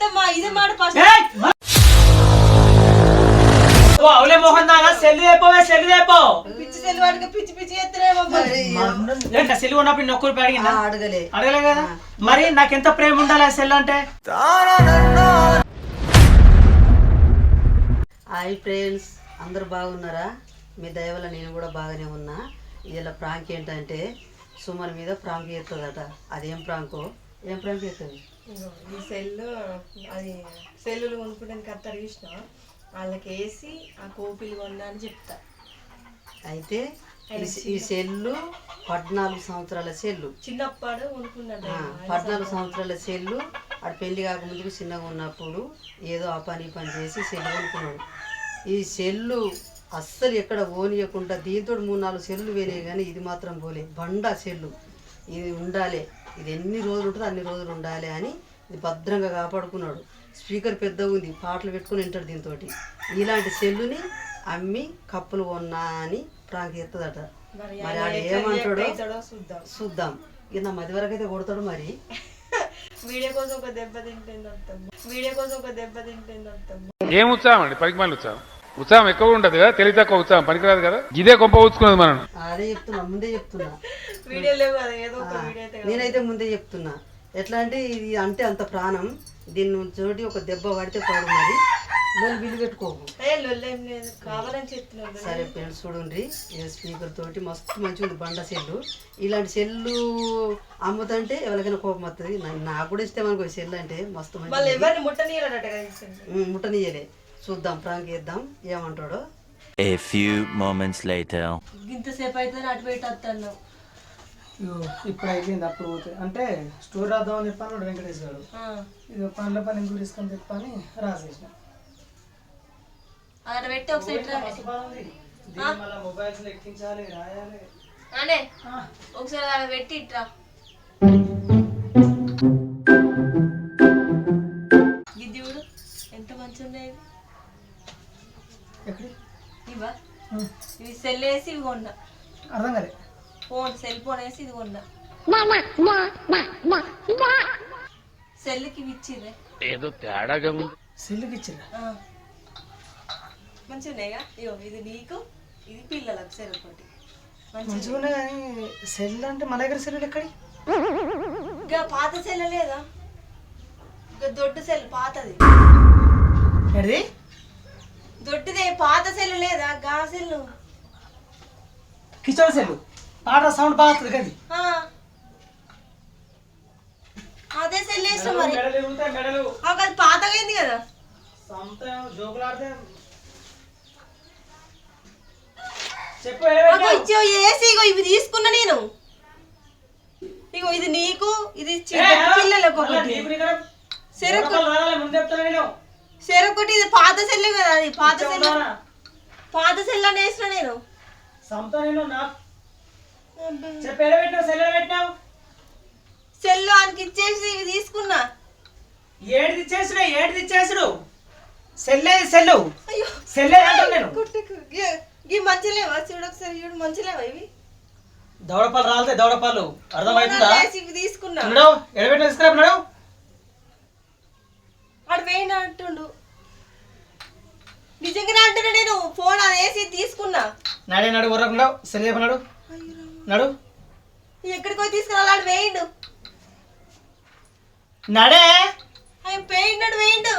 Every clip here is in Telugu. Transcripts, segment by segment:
అత్తమ్మ ఇది మాట ఫస్ట్. ఏయ్! ఓ అవులే మోహన్ దానా సెల్లు తెపోవే సెల్లు తెపో పిచ్చి వాడికి పిచ్చి పిచ్చి ఎత్తనేమో ఏంట సెల్లు ఉన్నప్పుడు అడిగిందా? అడగలే. అడగలే కదా. మరి నాకెంత ప్రేమ ఉండాలి ఆ సెల్ అంటే? హాయ్ ఫ్రెండ్స్ అందరు బాగున్నారా? మీ దయ వల్ల నేను కూడా బాగానే ఉన్నా. ఇలా ప్రాంక్ ఏంటంటే సుమన్ మీద ప్రాంక్ చేస్తుందట అదేం ప్రాంకో? ఏం ప్రాంక్ చేస్తుంది ఈ సెల్ అది సెల్లులు కొనుక్కుంటాను కత్త చూసిన వాళ్ళకి వేసి ఆ కోపిలు కొన్నా అని చెప్తా. అయితే ఈ- సెల్లు పద్నాలుగు సంవత్సరాల సెల్లు. చిన్నప్పుడు కొనుక్కున్నాడు ఆ, పద్నాలుగు సంవత్సరాల సెల్లు ఆడు పెళ్ళి కాకముందుకు చిన్నగా ఉన్నప్పుడు ఏదో ఆ పని పని చేసి సెల్లు కొనుక్కున్నాడు. ఈ సెల్లు అస్సలు ఎక్కడ పోనీయకుండా దీంతో మూడు నాలుగు సెల్లు పోయినాయి కానీ ఇది మాత్రం పోలే. బండ సెల్లు. ఇది ఉండాలి. ఇది ఎన్ని రోజులు ఉంటుందో అన్ని రోజులు ఉండాలి అని ఇది భద్రంగా కాపాడుకున్నాడు. స్పీకర్ పెద్దగా ఉంది పాటలు పెట్టుకుని వింటాడు దీంతో ఇలాంటి సెల్లుని అమ్మి కప్పులు కొన్నా అని ప్రాంక్ ఎత్తదట మరి ఆడు ఏమంటాడో చూద్దాం. చూద్దాం. ఇక నా మధ్య వరకు అయితే కొడతాడు మరి. వీడియో కోసం ఒక దెబ్బ తింటుంది వీడియో కోసం ఒక దెబ్బ తింటుంది ఏం ఉత్సాహం అండి? పనికి మళ్ళీ ఉత్సాహం. ఉత్సాహం ఎక్కువ ఉంటుంది కదా తెలివి తక్కువ ఉత్సాహం పనికిరాదు కదా? ఇదే గొప్ప ఊచుకున్నది మనం అదే చెప్తున్నా ముందే చెప్తున్నా. వీడియో లేవు కదా ఏదో ఒక వీడియో అయితే నేనైతే ముందే చెప్తున్నా. ఎట్లా అంటే ఇది అంటే అంత ప్రాణం. దీన్ని చోటి ఒక దెబ్బ పడితే పడు మరి. పెట్టుకోకు. కావాలని చెప్తున్నాను సరే ఫ్రెండ్స్ చూడండి. స్పీకర్ తోటి మస్తు మంచిగా ఉంది బండ సెల్లు. ఇలాంటి సెల్లు అమ్ముతుంటే ఎవరికైనా కోపం వస్తుంది నాకు కూడా అనుకో ఈ సెల్ అంటే మస్తు. ముట్టనియలే. చూద్దాం ప్రాంక్ చేద్దాం. ఏమంటాడో? A few moments later. ఇంతసేపు అయితే అటు పెట్టి వస్తాను ఇప్పుడు అయిపోయింది అప్పుడు పోతే. అంటే స్టోర్ రాద్దామని చెప్పాను వెంకటేష్ గారు. ఇది పనుల పని ఎందుకు తీసుకొని చెప్పని రాసేసిన. అక్కడ పెట్టి ఒకసారి మొబైల్స్ ఎక్కించాలి రాయాలి. అనే ఒకసారి అక్కడ పెట్టి ఇట్రా ఇది చూడు ఎంత మంచి ఉన్నాయి ఎక్కడి? ఇవా? ఇవి సెల్ వేసి ఇవి కొన్నా. అర్థం కాలే. ఫోన్ సెల్ ఫోన్ వేసి ఇది కొన్నా. సెల్కి ఇచ్చిర్రే ఏదో తేడాగా ఉంది. సెల్లుకి ఇచ్చిరా ఆ. మంచిగా ఉన్నాయిగా? ఇగో ఇది నీకు ఇది పిల్లలకు సెల్ ఒకటి మంచిగా ఉన్నాయి. కానీ సెల్ అంటే మన దగ్గర సెల్లు ఎక్కడి? ఇంకా పాత సెల్ లేదా? ఇంకా దొడ్డు సెల్ పాతది. ఎడిది దొడ్డిదే పాత సెల్ లేదా? గా సెల్ కిచన్ సెల్లు. పాట సౌండ్ బాగా వస్తుంది కదా. అదే సెల్ వేస్తాం మరి. అది పాతగా అయింది కదా. చెప్పు నాకు ఏసి ఇగో ఇవి తీసుకున్నా నేను. ఇగో ఇది నీకు ఇది పిల్లలకు ఒకటి. ఇది పాత సెల్ కదా అది పాత సెల్? పాత సెల్ అని వేసిన నేను. సొంతం నేను నా చెప్పు ఎడ పెట్టినావు? సెల్ పెట్టినావు? సెల్ ఆయనకి ఇచ్చేసి ఇవి తీసుకున్నా. ఏడిది ఇచ్చేసుడు ఏడిది ఇచ్చేసుడు సెల్లేది సెల్లు. అయ్యో. సెల్లేది అంటాను నేను. ఇవి మంచిలేవా చూడు ఒకసారి చూడు మంచిలేవా ఇవి? దౌడపాలు రాలితే దౌడపాలు అర్థమవుతుందా? ఇవి తీసుకున్నా. ఎడబెట్టిన తీసుకురా వాడు వేయిన అంటుండు. నిజంగానే అంటున్నా నేను. ఫోన్ అది వేసి తీసుకున్నా. నడే నడు ఊరకుండా సెల్ చెప్పు నడు. ఎక్కడికి పోయి తీసుకురా వాడు వేయిండు. నడే. ఆయన పెయిండు వేయిండు.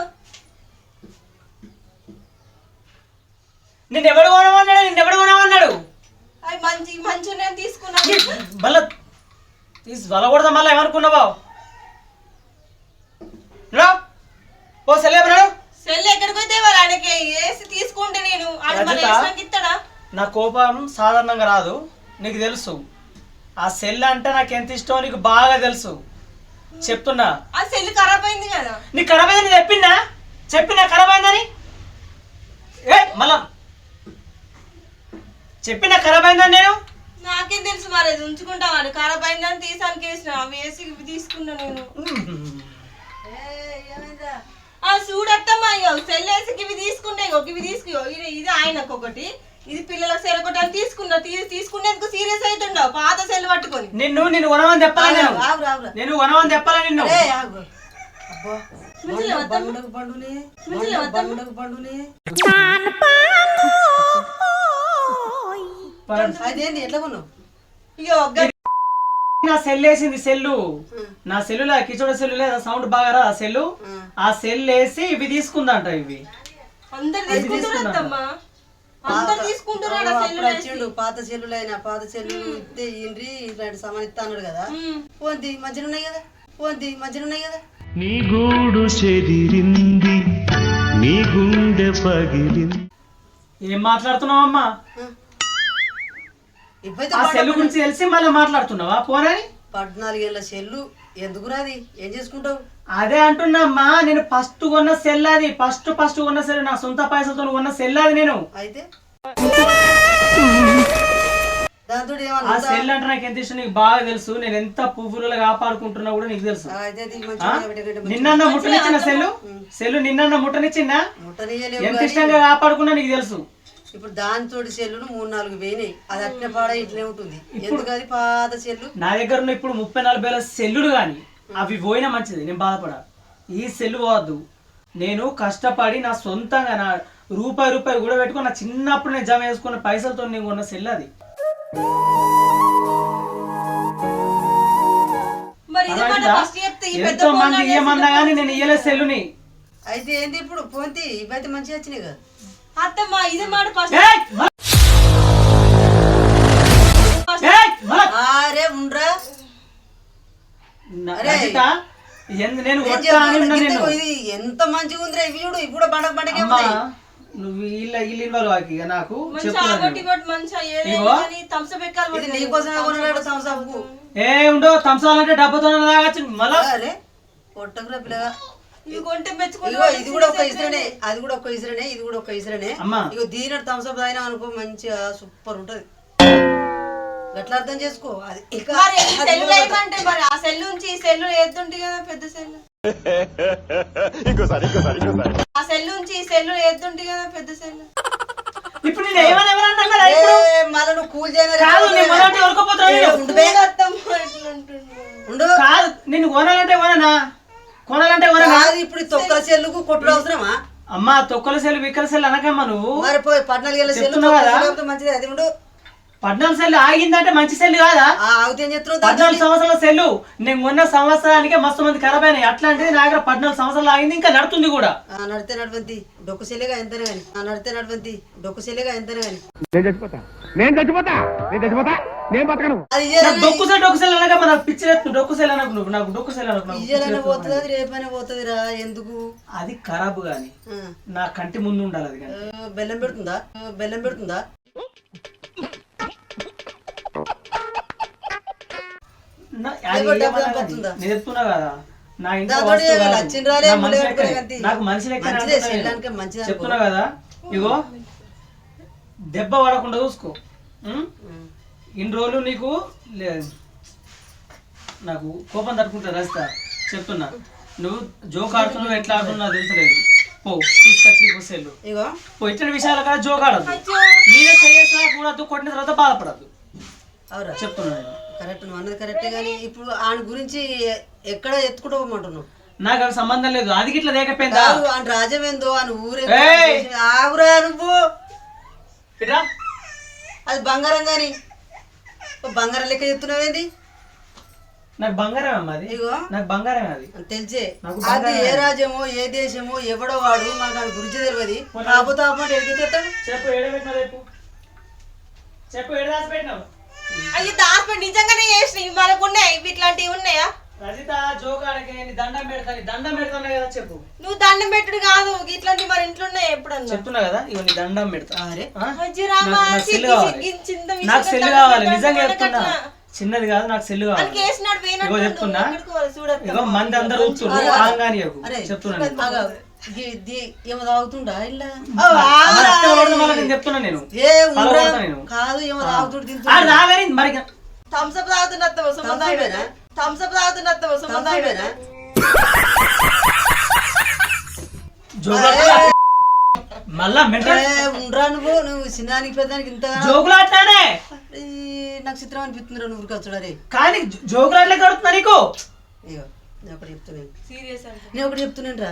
నిన్ను ఎవడు కొనమన్నాడు? నిన్ను ఎవడు కొనమన్నాడు? అవి మంచి మంచి నేను తీసుకున్నా మళ్ళా తీసి వలకూడదా మళ్ళీ ఏమనుకున్నావా? ఓ సెల్ చెప్పు నడు. సెల్ ఎక్కడికి పోతే వాడు ఆయనకి వేసి తీసుకుంటే నేను. ఇస్తాడా? నా కోపం సాధారణంగా రాదు. నీకు తెలుసు. ఆ సెల్ అంటే నాకు ఎంత ఇష్టమో నీకు బాగా తెలుసు. చెప్తున్నా. ఆ సెల్ ఖరాబ్ అయింది కదా. నీకు ఖరాబ్ అయిందని చెప్పిందా? చెప్పినా ఖరాబ్ అయిందని ఏ మళ్ళా. చెప్పినా ఖరాబ్ అయిందని నేను? నాకేం తెలుసు మరి అది ఉంచుకుంటామని ఖరాబ్ అయిందని తీసానికి వేసిన అవి వేసి తీసుకున్నా నేను. ఆ చూడట్టమ్మా ఇగో సెల్ వేసి ఇవి తీసుకున్నా ఇగో ఇవి తీసుకు ఇది ఇది ఆయనకు ఒకటి ఇది పిల్లలకు సెల్ ఒకటి అని తీసుకున్నా తీ- తీసుకునేందుకు సీరియస్ అవుతుండవు పాత సెల్ పట్టుకొని. నిన్ను నిన్ను కొనమని చెప్పాలి నేను? ఆగు ఆగు. నేను కొనమని చెప్పాలి నిన్ను? ఏ ఆగు. అబ్బా? బండకు? బండకు ఎట్లా కొన్నావు? ఇగో నా సెల్ వేసింది సెల్లు నా సెల్లులో కిచోడ సెల్లు లేదా సౌండ్ బాగా రా ఆ సెల్లు? ఆ సెల్ వేసి ఇవి తీసుకుందంట ఇవి. అందరు అందరు తీసుకుంటున్నాడు అప్పుడు. వచ్చిండు పాత సెల్లులు అయినా పాత సెల్లులు ఇస్తే ఇండ్రి ఇట్లాంటి సామాన్ ఇస్తా అన్నాడు కదా. పోంతి మంచిగా ఉన్నాయి కదా. పోంతి మంచిగా ఉన్నాయి కదా. నీ గూడు చెదిరింది నీ గుండె పగిలింది. ఏం మాట్లాడుతున్నావు అమ్మా ఇప్పుడైతే ఆ సెల్ గురించి తెలిసి మళ్ళీ మాట్లాడుతున్నావా? పోనని పద్నాలుగేళ్ళ సెల్లు ఎందుకు రాది ఏం చేసుకుంటావు? అదే అంటున్నామ్మా నేను ఫస్ట్ కొన్న సెల్ అది. ఫస్ట్ ఫస్ట్ కొన్న సెల్ నా సొంత పైసలతో కొన్న సెల్ అది నేను. అయితే? ఆ సెల్ అంటే నాకు ఎంత ఇష్టం నీకు బాగా తెలుసు. నేను ఎంత పువ్వులలో కాపాడుకుంటున్నా కూడా నీకు తెలుసు. నిన్న ముట్టనిచ్చిన సెల్లు సెల్లు నిన్న ముట్టనిచ్చిందా? ఎంత ఇష్టంగా కాపాడుకున్నా నీకు తెలుసు. ఇప్పుడు దానితోటి సెల్లును మూడు నాలుగు పోయినాయి అది అట్నే పాడ ఇట్లే ఉంటుంది. ఎందుకు అది పాత సెల్లు నా దగ్గర ఉన్న ఇప్పుడు ముప్పై నలభై వేల సెల్లులు కానీ అవి పోయినా మంచిది నేను బాధపడ. ఈ సెల్లు పోవద్దు. నేను కష్టపడి నా సొంతంగా నా రూపాయి రూపాయి కూడా పెట్టుకుని నా చిన్నప్పుడు నేను జమ చేసుకున్న పైసలతో నేను కొన్న సెల్ అది. ఎంతో మంది ఏమన్నా కానీ నేను ఇయ్యలేదు సెల్లుని. అయితే ఏంది ఇప్పుడు? పోంతి ఇవైతే మంచిగా వచ్చినాయి కదా. అత్తమ్మ ఇది మాట ఫస్ట్ నేను ఎంత మంచిగా ఉందిరా ఇవి చూడు కూడా పండగ పండగే అమ్మా ఉన్నాయి. నువ్వు వీళ్ళ వీళ్ళు ఇన్వాల్వ్ అవ్వకు ఇక నాకు ఏ ఉండో తంసాలంటే డబ్బుతో తాగచ్చు మళ్ళా? పిల్లగా. ఇది కూడా ఒక ఇసురనే అది కూడా ఒక ఇసురనే ఇది కూడా ఒక ఇసురనే. దీని తాగినా అనుకో మంచిగా సూపర్ ఉంటది. గట్లా అర్థం చేసుకో అది ఇక మరి ఈ అది సెల్లు మరి నుంచి ఈ సెల్లు? కదా పెద్ద సెల్ ఆ సెల్ నుంచి ఈ సెల్లు ఏద్దుంటి కదా పెద్ద సెల్ ఇప్పుడు నేను ఏమని ఎవరన్నా అన్నారా ఇప్పుడు? ఏ, మళ్ళా నువ్వు కూల్ చేయను కాదు నేను మొదటి నేను. ఉండు కాదు నిన్ను కొనాలంటే కొననా? కొనాలంటే కొననా? కాదు ఇప్పుడు తొక్కల సెల్లుకు కొట్టుడు అవసరమా? అమ్మా తొక్కల సెల్ విక్కల సెల్ అనకమ్మా నువ్వు. మరి పోయి సెల్లు కదా? సెల్లు అయితే మంచిది. అది ఉండు. పద్నాలుగు సెల్ ఆగిందంటే మంచి సెల్ కాదా? పద్నాలుగు సంవత్సరాల సెల్లు. నేను కొన్న సంవత్సరానికే మస్తు మంది ఖరాబ్ అయినాయి. అట్లాంటిది నా దగ్గర పద్నాలుగు సంవత్సరాలు ఆగింది ఇంకా నడుతుంది కూడా. ఆ, నడితే నడవంతి. డొక్కు సెల్లిగా ఎంతనే గాని. ఆ, నడితే నడవంతి. డొక్కు సెల్లిగా ఎంతనే గాని. నేను చచ్చిపోతా. నేను చచ్చిపోతా. నేను చచ్చిపోతా. నేను బతకను. డొక్కు సెల్ డొక్కు సెల్ అనకమ్మా నాకు పిచ్చి డొక్కు సెల్ అనకు నువ్వు. నాకు డొక్కు సెల్ అనకు ఇయ్యాలనే. పోతుంది రేపైనా పోతుంది రా ఎందుకు? అది ఖరాబ్ గాని. నా కంటి ముందు ఉండాలి అది కానీ బెల్లం పెడుతుందా? బెల్లం పెడుతుందా? ముళ్ళ లెక్కనే. పెట్టుకోలేకంతే. నాకు మనిషి. చెప్తున్నా కదా ఇగో దెబ్బ పడకుండా చూసుకో? ఇన్ని రోజులు నీకు నాకు కోపం తట్టుకుంటా రస్తా చెప్తున్నా. నువ్వు జోక్ ఆడుతున్నావు ఎట్లా ఆడుతున్నావు తెలుసలేదు పో తీసుకొచ్చి సెల్లు ఇగో. పో ఇట్లా విషయాలు కదా జోక్ ఆడద్దు. నేనే చేసినా కూడా కొట్టిన తర్వాత బాధపడద్దు. అవురా. చెప్తున్నా నేను. కరెక్ట్ నువ్వు అన్నది కరెక్టే కానీ ఇప్పుడు ఆయన గురించి ఎక్కడ ఎత్తుకుంటూ పోమంటున్నావు నాకు అది సంబంధం లేదు. అది గిట్ల లేకపోయిందా? కాదు ఆయన రాజమేందో ఆయన ఊరే ఏయ్! ఆగురా నువ్వు. ఇట్రా. అది బంగారం గాని. ఓ బంగారం లెక్క చెప్తున్నావేంది నాకు బంగారం అమ్మా అది. ఇగో నాకు బంగారం అది. అని తెలిసే. నాకు అది ఏ రాజ్యమో ఏ దేశమో ఎవడో వాడు మాకు ఆయన గురించి తెలియదు ఎడికి తెస్తాడు చెప్పు ఏడబెట్టినావు రేపు? చెప్పు ఏడ దాచి పెట్టినావు అయ్యి దాచిపెట్టి నిజంగానే చేసినాయి. మనకు ఉన్నాయి. ఇట్లాంటివి ఉన్నాయా? రజిత జోకాడకి దండం పెడతా నీ దండం పెడతాను కదా చెప్పు. నువ్వు దండం పెట్టుడు కాదు. ఇట్లాంటివి మన ఇంట్లో ఉన్నాయి ఎప్పుడన్నా? చెప్తున్నా కదా? ఇగో నీ దండం పెడతా. అరే నాకు- సెల్ కావాలి. నాకు సెల్ నిజంగా చెప్తున్నా. చిన్నది కాదు నాకు సెల్ కావాలి. ఇగో చెప్తున్నా. ఇగో మంది అందరూ అరే చెప్తున్నా ఏమో తాగుతుండా? ఇలా చెప్తున్నా నేను. ఏ. కాదు ఏమో తాగుతుండు మరి తాగుతున్న తాగుతున్న మళ్ళా ఉండ్రా నువ్వు నువ్వు చిన్నానికి పెద్దానికి ఇంత జోకులు అట్లానే నాకు చిత్రం అనిపిస్తుంది నువ్వు కానీ జో- జోకులు అట్లే కడుతున్నా నీకు? నేను ఒకటి చెప్తున్నాను సీరియస్ నేను ఒకటి చెప్తున్నాను రా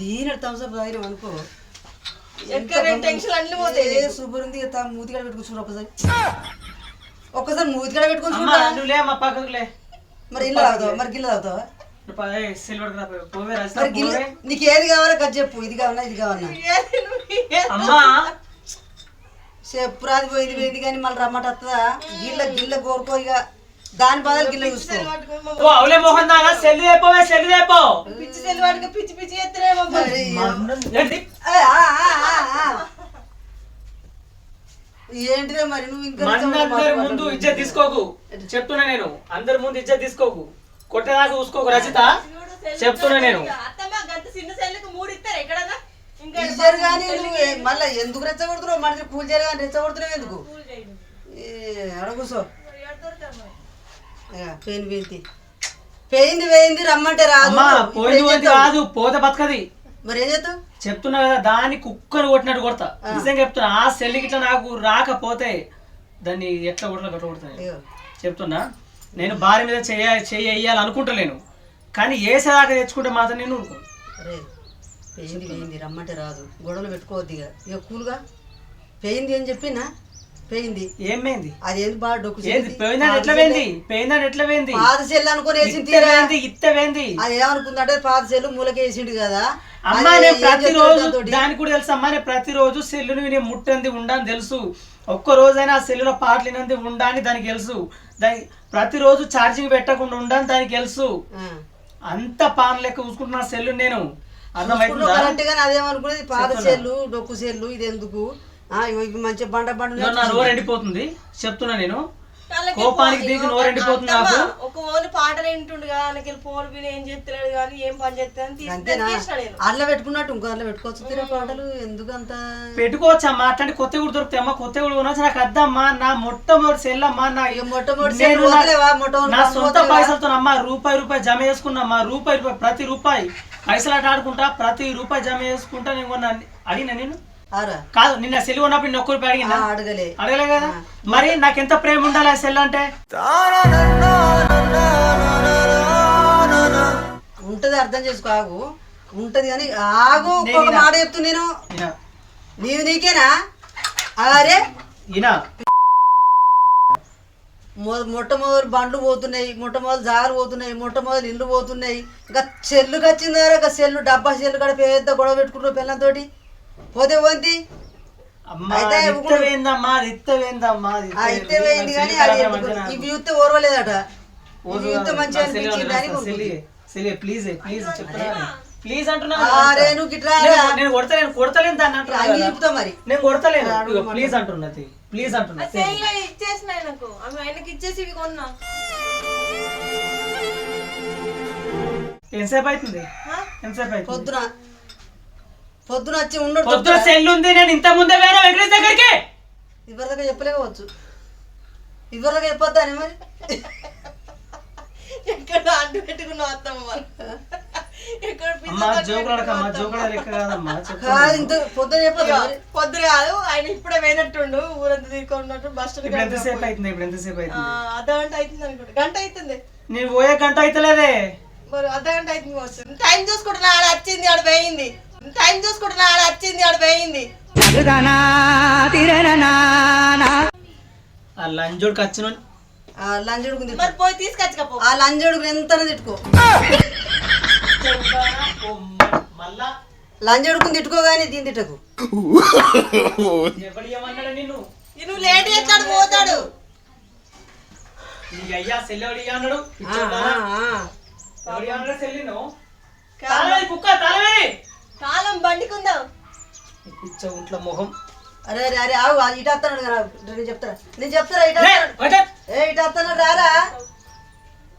దీని థమ్స్అప్ తాగినాం అనుకో. ఎక్కడ టెన్షన్ అన్ని పోతాయి. ఏ సూపర్ ఉంది తా మూతికాడ పెట్టుకుని చూడు ఒకసారి. ఒక్కసారి మూతికాడ పెట్టుకొని అమ్మా చూడ నువ్వు లే అమ్మా పక్కకు లే. మరి ఇల్లు తాగుతావా మరి గిల్ల తాగుతావా మరి గిల్ల. నీకు ఏది కావాలో కట్ చెప్పు. ఇది కావాలా ఇది కావాలా ఏది నువ్వు ఏది? అమ్మా. చెప్పు రాది పోయింది పోయింది కానీ మళ్ళీ రమ్మట వస్తుందా గిల్ల గిల్ల కోరుకో ఇక. దాని బదులు గిల్ల చూసుకో. పట్టుకొని మా ఓ అవలే మోహన్ దానా సెల్లు తెపోవే సెల్లు తెపో పిచ్చి సెల్ వాడికి పిచ్చి పిచ్చి ఎత్తునేమో మరి. ఏంటి? ఆ, ఆ, ఆ, ఆ, ఆ. ఏంటిదే మరి నువ్వు ఇంకా అందరి ముందు ఇజ్జత్ తీసుకోకు. చెప్తున్నా నేను. అందరి ముందు ఇజ్జత్ తీసుకోకు. కొట్టేదాకా చూసుకోకు రచిత. చెప్తున్నా నేను. చిన్న సెల్లుకు మూడు ఇస్తారు ఎక్కడన్నా? ఇచ్చారు కానీ మళ్ళీ ఎందుకు రెచ్చగొడుతున్నావు? మనిషి కూల్ చేయాలి కానీ రెచ్చగొడుతున్నావు ఎందుకు? కూల్ చేయండి. ఏ, ఆడ కూర్చో ఎక్కడ దొరుకుతారు మరి? ఇక, పెయిన్ పోయింది పెయింది. పోయింది రమ్మంటే రాదు. అమ్మా పోయింది ఏం పోయింది? కాదు పోత బతకది. మరి ఏం చేస్తావు? చెప్తున్నా కదా దాన్ని కుక్కను కొట్టినట్టు కొడతా. నిజంగా చెప్తున్నా ఆ సెల్లికి ఇట్లా నాకు రాకపోతే దాన్ని ఎట్లా కొట్లా గట్ట కొడతాను చెప్తున్నా నేను భార్య మీద చేయ చేయి వేయాలి అనుకుంటలేను కానీ ఏసేదాకా తెచ్చుకుంటే మాత్రం నేను పెయింది పోయింది రమ్మంటే రాదు. గొడవలు పెట్టుకోవద్దు ఇక. ఇక కూల్గా. పెయింది అని చెప్పినా పెయింది. ఏమైంది? అదేంది బాగా డొక్కు ఏంది? చెల్లి. పోయిందని ఎట్లా పోయింది? పోయిందని ఎట్లా పోయింది? పాత సెల్లు అనుకుని వేసింది పోయింది ఇత్త పోయింది. అది ఏమనుకుందంటే పాత సెల్లు మూలకేసిండు కదా. అమ్మా అది నేను ప్రతిరోజు? దానికి కూడా తెలుసు అమ్మా నేను ప్రతిరోజు సెల్లుని నేను ముట్టంది ఉండని తెలుసు. ఒక్క రోజైనా ఆ సెల్లులో పాటలు వినంది ఉండని దానికి తెలుసు. దాని ప్రతిరోజు ఛార్జింగ్ పెట్టకుండా ఉండని దానికి తెలుసు. అంత పాన్ లెక్క చూసుకుంటున్నా సెల్లు నేను. గానీ అదేమనుకునేది? పాత సెల్లు డొక్కు సెల్లు ఇది ఎందుకు? ఇవి మంచి బండ బండ నా నోరు ఎండిపోతుంది. చెప్తున్నా నేను. కోపానికి దిగి నోరు ఎండిపోతుంది నాకు. ఒక ఓని పాటలు వింటుండగా ఆయనకి ఫోన్ విని ఏం చేస్తలేడు కానీ ఏం పని చేస్తాను అట్లా పెట్టుకున్నట్టు ఇంకో అట్లా పెట్టుకోవచ్చు తీరా పాటలు? ఎందుకు అంత పెట్టుకోవచ్చు అమ్మా అట్లాంటి కొత్త కూడా దొరుకుతాయి అమ్మా కొత్త కూడా కొనవచ్చు నాకు అద్దమ్మా నా మొట్టమొదటి సెల్ అమ్మా నా మొట్టమొదటి నా- సొంత? పైసలతో అమ్మా రూపాయి రూపాయి జమ చేసుకున్నా రూపాయి రూపాయి ప్రతి రూపాయి. పైసలు ఆట ఆడుకుంటా ప్రతి రూపాయి జమ చేసుకుంటా నేను కొన్నా అడిగినా నేను? కాదు నిన్న సెల్ కొన్నప్పుడు నేను ఒక్క రూపాయి ఆ, అడిగినా అడగలే. అడగలే కదా? మరి నాకెంత ప్రేమ ఉండాలి ఆ సెల్ అంటే? ఉంటది అర్థం చేసుకో ఆగు. ఉంటది కానీ ఆగు ఒక మాట చెప్తు నేను. నీవు నీకేనా? అరే. మొ- మొట్టమొదటి బండ్లు పోతున్నాయి మొట్టమొదటి జారు పోతున్నాయి మొట్టమొదటి ఇల్లు పోతున్నాయి. ఇంకా సెల్లుకి వచ్చింది సెల్లు డబ్బా సెల్లు కూడా పెద్ద గొడవ పెట్టుకుంటారు పిల్లలతోటి. పోతే పోంది అయితే ఇత్తవేందమ్మా ఇత్తవేందమ్మా కానీ ఇవి చూస్తే ఓర్వలేదట. ఇవి చూస్తే మంచిగా అనిపించింది అని కొనుక్కుంది. ప్లీజ్ ప్లీజ్ ప్లీజ్ నేను- నేను కొడతలేను దాన్ని అంటున్నా మరి. నేను కొడతలేను. ప్లీజ్ అంటున్నది ప్లీజ్ అంటున్నా ఆ సెల్ ఇచ్చేసిన ఆయనకు ఆమె ఆయనకి ఇచ్చేసి ఇవి కొన్నా. ఎంతసేపు అవుతుంది? ఎంతసేపు అవుతుంది? పొద్దున. పొద్దున వచ్చి ఉండడు పొద్దున సెల్ ఉంది నేను ఇంత ముందే వేరే వెంకటేష్ దగ్గరికి. ఇవరిదాకా చెప్పలేకపోవచ్చు. ఇవరిదాకా చెప్పొద్దాని మరి. ఎక్కడ అంటు పెట్టుకున్నావు అత్తమ్మ? చెప్పు. కాదు ఆయన ఇప్పుడే పోయినట్టుండు ఊరంతా తీసుకున్నట్టు బస్ స్టాండ్ ఇప్పుడు ఎంతసేపు అవుతుంది ఇప్పుడు ఎంతసేపు అవుతుంది? అర్ధ గంట అవుతుంది అనుకుంటా. గంట అవుతుంది. నేను పోయే గంట అవుతలేదే. మరి అర్ధ గంట అవుతుంది వస్తుంది టైం చూసుకుంటున్నా ఆడ వచ్చింది ఆడ పోయింది. టైం చూసుకుంటున్నా ఆడ వచ్చింది ఆడ పోయింది. ఆ లంజోడికి వచ్చిన. ఆ లంజుడుకు తిట్టు. మరి పోయి తీసుకొచ్చకపో. ఆ లంజుడుకు ఎంత తిట్టుకో. మళ్ళా లంజుడుకు తిట్టుకో కానీ దీని తిట్టకు. ఎవడు ఏమన్నాడు నిన్ను? నువ్వు లేట్ చేస్తాడు పోతాడు. నీ అయ్యా అన్నాడు? పిచ్చోడా? ఎవడు కుక్క తాళవేది కాలం బండికుందాం. పిచ్చ ఉంట్ల మొహం. అరే అరే అరే ఆగు ఆ ఇటు వస్తాడు కదా నేను చెప్తారా నేను చెప్తారా ఇటు. ఏ ఇటు వస్తాడు రారా?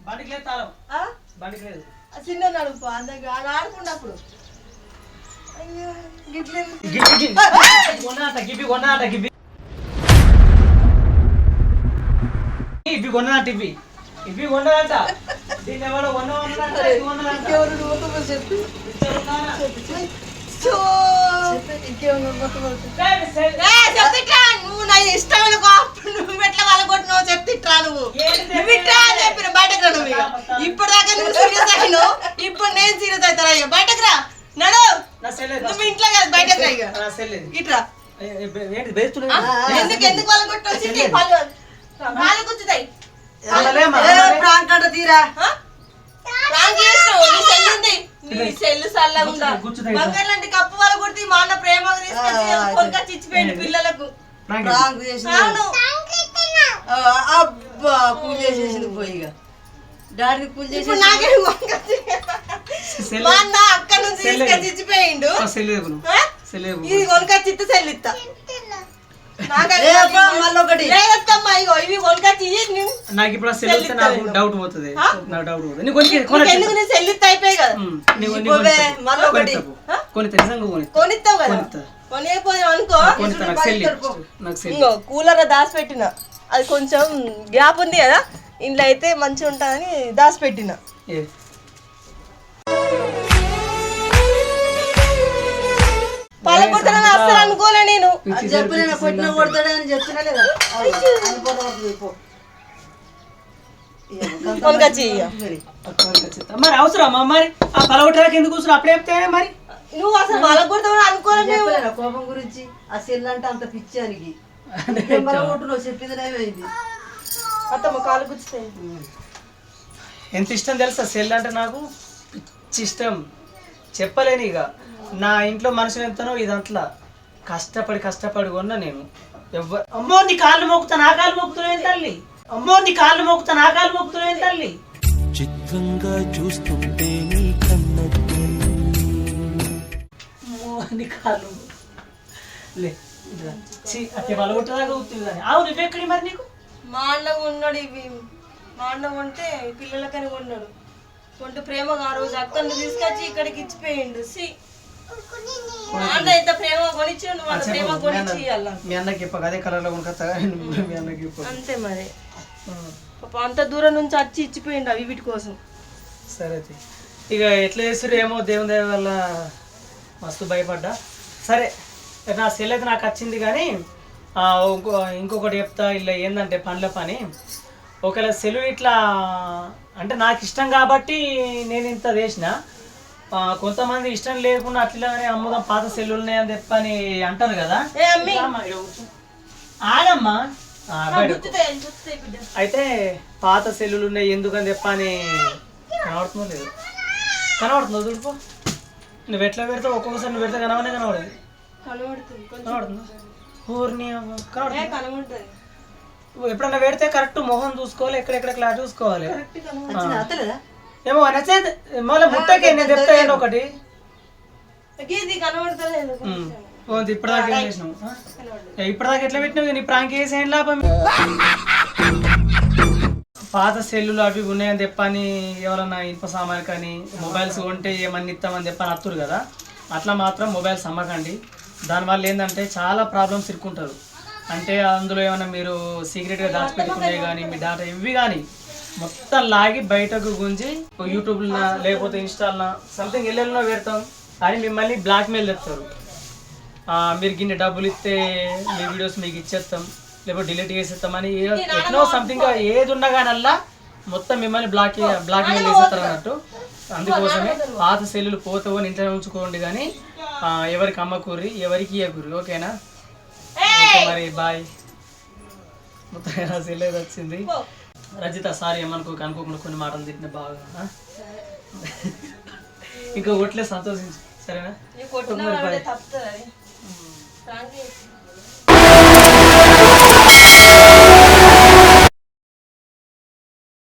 బండికి లేదు తాళం. ఆ? బండికి లేదు. చిన్న నడుపు అందరికి ఆడ ఆడుకున్నప్పుడు అయ్యో కొన్నాట గిబ్బి కొన్నాట గిబ్బి ఇవి కొన్నదంట ఇవి. ఇవి కొన్నదంట దీన్ని ఇంకెవరు నువ్వు మొత్తం చెప్పు నువ్వు నా ఇష్టం నువ్వు ఎట్లా వాళ్ళ కొట్టినావు చెప్తిట్రా నువ్వు నువ్వు ఇట్రా అని చెప్పిన బయటకు రా నువ్వు ఇక. ఇప్పుడు దాకా నువ్వు సీరియస్ అయినావు ఇప్పుడు నేను సీరియస్ అవుతారా ఇక బయటకు రా నడు నా సెల్ ఏది? నువ్వు ఇంట్లో కాదు బయటకు రా ఇక నా సెల్ ఏది? ఇట్రా ఏ, ఏ, బే- ఏంటి బేస్తున్నావు? ఎందుకు ఎందుకు వాళ్ళ కొట్టినావు చిట్టి పళ్ళు కాళ్ళు ప్రాంక్ అంట తీరా? ప్రాంక్ చేసినావు. నీ సెల్ ఉంది. నీ సెల్. బంగారు లాంటి కప్పు వాళ్ళ కొడితే మా అన్న ప్రేమగా తీసుకొచ్చి ఇచ్చిపోయింది పిల్లలకు. ప్రాంక్ అబ్బా పూజ చేసేసింది పోయి డాడీని పూజ చేసి నాకే మా అన్న అక్క నుంచి తీసుకొచ్చి ఇచ్చిపోయిండు? ఇది కొనుక్కొచ్చి ఇస్తే సెల్ ఇస్తా నాకది ఏ అబ్బా, మళ్ళీ ఒకటి లేదత్తమ్మా ఇగో ఇవి కొనుక్కొచ్చి ఇయ్యి నువ్వు నాకు ఇప్పుడు ఆ సెల్ వస్తే సెల్ నాకు. డౌట్ పోతుంది? నాకు డౌట్ పోతుంది. నీకు కొనికి నీకు ఎందుకు నీ సెల్ ఇస్తే అయిపోయి కదా? కొనిస్తావు అనుకో కూలర్ దాచిపెట్టిన. అది కొంచెం గ్యాప్ ఉంది కదా? ఇంట్లో అయితే మంచిగా ఉంటుందని దాచిపెట్టిన. అస్సలు అనుకోలే నేను. చెప్పిన కొట్టిన లేదా. మరి అవసరమా? మరి ఆ పలగొట్టడానికి ఎందుకు కూర్చున్నా అప్పుడే చెప్తే మరి. నువ్వు అసలు పలకొడతావని అనుకోలే మేము చెప్పలేనా? కోపం గురించి? ఆ సెల్ అంటే అంత పిచ్చానికి చెప్పింది ఏమైంది అత్తమ్మ కాలు గుచ్చుతాయి. ఎంత ఇష్టం తెలుసా? సెల్ అంటే నాకు పిచ్చి ఇష్టం. చెప్పలేని ఇక. నా ఇంట్లో మనుషులు ఎంతనో ఇదంతలా కష్టపడి కష్టపడి కొన్నా నేను. ఎవ్వరు అమ్మో నీ కాళ్ళు మోకుతా నా కాళ్ళు మోకుతున్నాయి తల్లి? అమ్మో నీ కాళ్ళు మోకుతా నా కాళ్ళు మోకుతున్నాయి తల్లి? చిత్రంగా చూస్తుంటే నీ కన్నట్టు అమ్మో నీ కాళ్ళు లే పలగొట్టదాకా కానీ అవును నువ్వెక్కడి మరి నీకు? మా అన్న ఉన్నాడు ఇవి. మా అన్న ఉంటే పిల్లలకని ఉన్నాడు కొంటే ప్రేమగా ఆ రోజు అక్కడిని తీసుకొచ్చి ఇక్కడికి ఇచ్చిపోయిండు. సి మా అన్నకి చెప్పక అదే కొనుకొస్తా కానీ నువ్వు మీ అన్నకి. అంతే మరి. పాప అంత దూరం నుంచి వచ్చి ఇచ్చిపోయిండు అవి వీటి కోసం. సరే. ఇక ఎట్లా చేస్తారు ఏమో దేవుని దయ వల్ల మస్తు భయపడ్డా. సరే నా సెల్ అయితే నాకు వచ్చింది కానీ ఇంకో ఇంకొకటి చెప్తా ఇలా ఏంటంటే పనుల పని. ఒకవేళ సెలవు ఇట్లా అంటే నాకు ఇష్టం కాబట్టి నేను ఇంత చేసిన కొంతమంది ఇష్టం లేకుండా అట్లనే అమ్ముదాం పాత సెల్లు ఉన్నాయని చెప్పని అంటారు కదా. ఏ అమ్మి? రామ్మా, ఈడ కూర్చో. ఆగమ్మా. ఆ, బయట కూర్చో. గుచ్చుతాయి గుచ్చుతాయి బిడ్డ. అయితే పాత సెల్లులు ఉన్నాయి ఎందుకని చెప్పని కనబడుతుందో లేదు. కనబడుతుందో చూడుకో నువ్వు ఎట్లా పెడతావు ఒక్కొక్కసారి నువ్వు పెడితే కనవనే కనబడదు. కనబడుతుంది ఎప్పుడన్నా పెడితే కరెక్ట్ మొహం చూసుకోవాలి ఎక్కడెక్కడ క్లాట్ చూసుకోవాలి. ఏమో నచ్చేది మళ్ళీ ముట్టకి నేను చెప్తా ఏంటి ఒకటి. ఇప్పటిదాకా ఏం చేసినావు? ఇప్పటిదాకా ఎట్లా పెట్టినావు? నీ ప్రాంక్ చేసి ఏం లాభం? పాత సెల్లులు అవి ఉన్నాయని చెప్పని ఎవరన్నా ఇనుప సామాన్ కానీ మొబైల్స్ కొంటే ఏమన్నా ఇస్తామని చెప్పని అత్తురు కదా. అట్లా మాత్రం మొబైల్స్ అమ్మకండి. దానివల్ల ఏంటంటే చాలా ప్రాబ్లమ్స్ ఇరుక్కుంటారు. అంటే అందులో ఏమైనా మీరు సీక్రెట్గా దాచిపెట్టుకునే కానీ మీ డాటా ఇవి కానీ మొత్తం లాగి బయటకు గుంజి యూట్యూబ్లో లేకపోతే ఇన్స్టాల్లో సంథింగ్ ఎల్లెల్లో పెడతాం. అని మిమ్మల్ని బ్లాక్మెయిల్ చేస్తారు. ఆ, మీరు గిన్నె డబ్బులు ఇస్తే మీ వీడియోస్ మీకు ఇచ్చేస్తాం. లేకపోతే డిలీట్ చేసేస్తామని ఏ- ఎట్నో సంథింగ్ ఏది ఉన్నా కానీ అల్లా మొత్తం మిమ్మల్ని బ్లాక్ బ్లాక్ మెయిల్ చేసేస్తారు అన్నట్టు. అందుకోసమే పాత సెల్లులు పోతావు అని ఇంట్లో ఉంచుకోండి కానీ ఆ, ఎవరికి అమ్మకూరి ఎవరికి ఇయ్యకూరి ఓకేనా? ఓకే మరి బాయ్ మొత్తం నా సెల్ వచ్చింది? రజిత సారీ ఏమనుకో అనుకోకుండా కొన్ని మాటలు తిట్టిన బాగా ఇంకా ఒట్లే సంతోషించు. సరేనా?